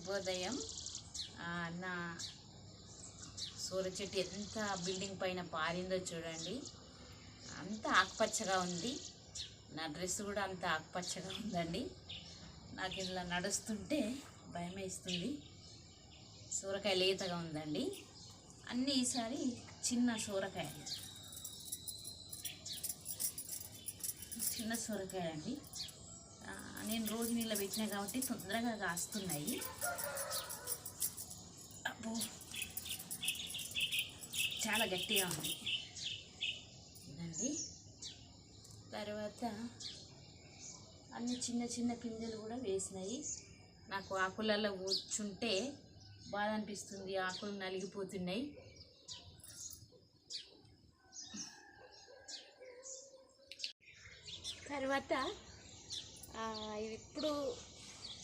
శుభోదయం. నా సూర చెట్టు ఎంత బిల్డింగ్ పైన పారిందో చూడండి. అంత ఆకుపచ్చగా ఉంది. నా డ్రెస్ కూడా అంత ఆకుపచ్చగా ఉందండి. నాకు ఇలా నడుస్తుంటే భయం వేస్తుంది. సూరకాయ లేతగా ఉందండి. అన్నీ ఈసారి చిన్న సూరకాయ చిన్న సొరకాయ అండి. నేను రోజు నీళ్ళ పెట్టినా కాబట్టి తొందరగా కాస్తున్నాయి. అబ్బో. చాలా గట్టిగా ఉంది. ఇదండి. తర్వాత అన్ని చిన్న చిన్న పిందెలు కూడా వేసినాయి. నాకు ఆకులలో కూర్చుంటే బాధ అనిపిస్తుంది. ఆకులు నలిగిపోతున్నాయి. తర్వాత ఇది ఇప్పుడు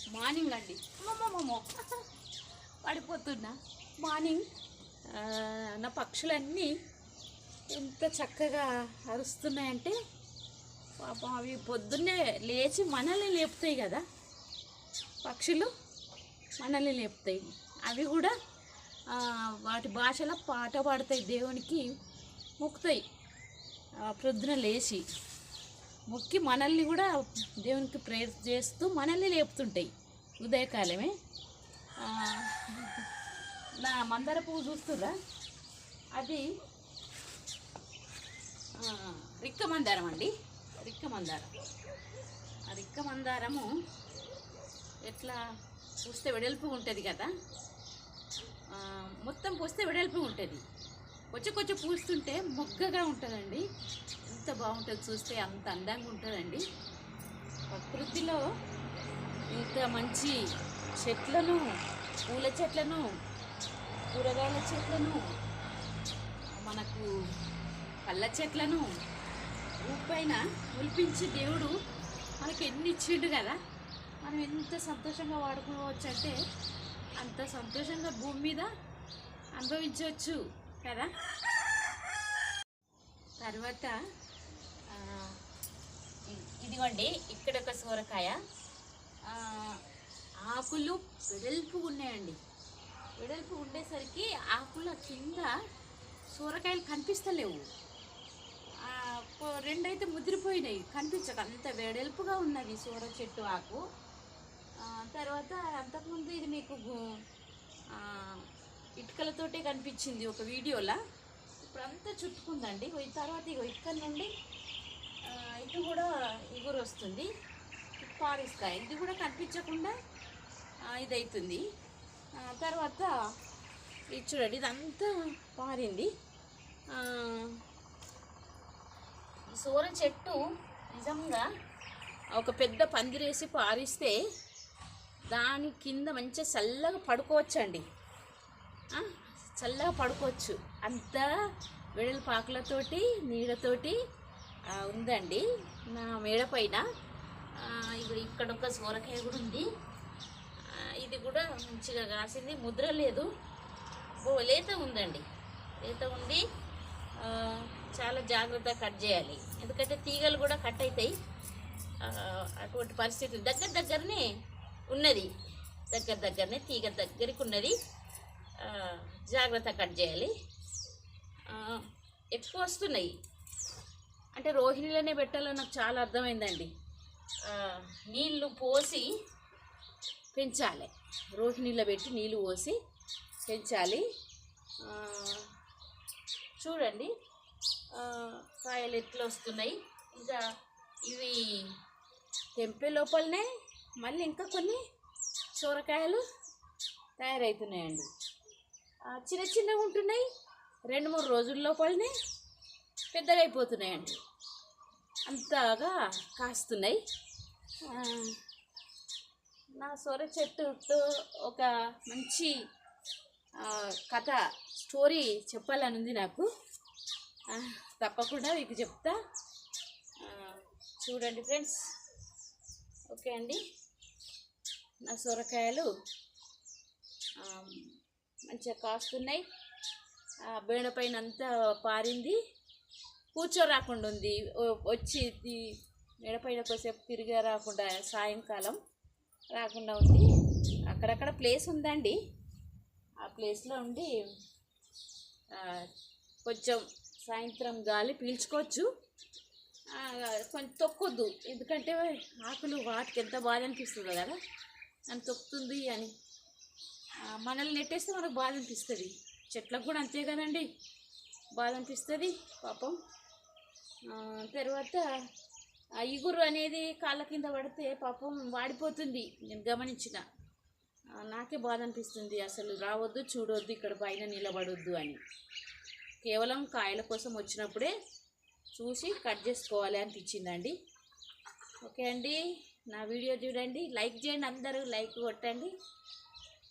మార్నింగ్ అండి. అమ్మమ్మమ్మో. పడిపోతున్నా. మార్నింగ్ నా పక్షులన్నీ ఎంత చక్కగా అరుస్తున్నాయంటే పాపం అవి పొద్దున్నే లేచి మనల్ని లేపుతాయి కదా. పక్షులు మనల్ని లేపుతాయి. అవి కూడా వాటి భాషలో పాట పాడతాయి దేవునికి మొక్కుతాయి. ఆ, ప్రొద్దున లేచి మొక్కి మనల్ని కూడా దేవునికి ప్రేయర్ చేస్తూ మనల్ని లేపుతుంటాయి ఉదయకాలమే. నా మందార పువ్వు చూస్తురా అది రిక్క మందారం అండి. రిక్క మందారం. ఆ రిక్క మందారము ఎట్లా పూస్తే వెడల్పు ఉంటుంది కదా? మొత్తం పూస్తే వెడల్పు ఉంటుంది. కొంచెం కొంచెం పూస్తుంటే మొగ్గగా ఉంటుందండి. ఎంత బాగుంటుంది చూస్తే అంత అందంగా ఉంటుందండి. ప్రకృతిలో ఇంత మంచి చెట్లను పూల చెట్లను కూరగాయల చెట్లను మనకు పళ్ళ చెట్లను ఊపైన ఒలిపించి దేవుడు మనకి ఎన్ని ఇచ్చిండు కదా. మనం ఎంత సంతోషంగా వాడుకోవచ్చు అంటే అంత సంతోషంగా భూమి మీద అనుభవించవచ్చు. కదా? తర్వాత ఇదిగోండి ఇక్కడ ఒక సూరకాయ. ఆకులు వెడల్పు ఉన్నాయండి. వెడల్పు ఉండేసరికి ఆకుల కింద సూరకాయలు కనిపిస్తలేవు. రెండైతే ముదిరిపోయినాయి కనిపించక అంత వెడల్పుగా ఉన్నది సూర చెట్టు ఆకు. తర్వాత అంతకుముందు ఇది మీకు ఇటుకలతోటే కనిపించింది ఒక వీడియోలా? ఇప్పుడు అంతా చుట్టుకుందండి తర్వాత ఇగో ఇక్కడ నుండి ఇటు కూడా ఎగురు వస్తుంది పారిస్తాయి ఇది కూడా కనిపించకుండా ఇదవుతుంది ఇది అవుతుంది తర్వాత ఇది చూడండి ఇదంతా పారింది. సోర సూర చెట్టు నిజంగా ఒక పెద్ద పందిరేసి పారిస్తే దాని కింద మంచిగా చల్లగా పడుకోవచ్చండి. చల్లగా పడుకోవచ్చు. అంత వెడల్పాకులతోటి నీడతోటి ఉందండి. నా మేడ పైన ఇప్పుడు ఇక్కడ ఒక సోరకాయ కూడా ఉంది. ఇది కూడా మంచిగా కాసింది. ముద్ర లేదు. ఓ లేత ఉందండి. లేత ఉంది. చాలా జాగ్రత్తగా కట్ చేయాలి. ఎందుకంటే తీగలు కూడా కట్ అవుతాయి. అటువంటి పరిస్థితి దగ్గర దగ్గరనే ఉన్నది. దగ్గర దగ్గరనే తీగ దగ్గరికి ఉన్నది. జాగ్రత్త కట్ చేయాలి. ఎక్కువ వస్తున్నాయి. అంటే రోహిణిలోనే పెట్టాలని నాకు చాలా అర్థమైందండి. నీళ్ళు పోసి పెంచాలి. రోహిణిలో పెట్టి నీళ్ళు పోసి పెంచాలి. చూడండి. కాయలు ఎట్లా వస్తున్నాయి. ఇంకా ఇవి తెంపే లోపలనే మళ్ళీ ఇంకా కొన్ని సోరకాయలు తయారవుతున్నాయండి చిన్న చిన్నగా ఉంటున్నాయి. రెండు మూడు రోజుల లోపలనే పెద్దగా అయిపోతున్నాయండి అంతగా కాస్తున్నాయి. నా సొర చెట్టుతో ఒక మంచి కథ స్టోరీ చెప్పాలని ఉంది నాకు తప్పకుండా మీకు చెప్తా. చూడండి ఫ్రెండ్స్. ఓకే అండి. నా సొరకాయలు మంచిగా కాస్తున్నాయి. ఆ, బేడ పైన అంతా పారింది. కూర్చోరాకుండా ఉంది వచ్చి మేడపైన మేడ పైన కొద్దిసేపు తిరిగా రాకుండా సాయంకాలం రాకుండా ఉంది. అక్కడక్కడ ప్లేస్ ఉందండి. ఆ ప్లేస్లో ఉండి కొంచెం సాయంత్రం గాలి పీల్చుకోవచ్చు. కొంచెం తొక్కొద్దు. ఎందుకంటే ఆకులు వాటికి ఎంత బాధ అనిపిస్తుందో కదా. అని తొక్కుతుంది అని మనల్ని నెట్టేస్తే మనకు బాధ అనిపిస్తుంది. చెట్లకు కూడా అంతే కదండి. బాధ అనిపిస్తుంది. పాపం. తర్వాత ఆ ఇగురు అనేది కాళ్ళ కింద పడితే పాపం వాడిపోతుంది. నేను గమనించిన. నాకే బాధ అనిపిస్తుంది. అసలు రావద్దు చూడొద్దు ఇక్కడ పైన నిలబడొద్దు అని. కేవలం కాయల కోసం వచ్చినప్పుడే చూసి కట్ చేసుకోవాలి అనిపించిందండి. ఓకే అండి. నా వీడియో చూడండి. లైక్ చేయండి అందరూ. లైక్ కొట్టండి.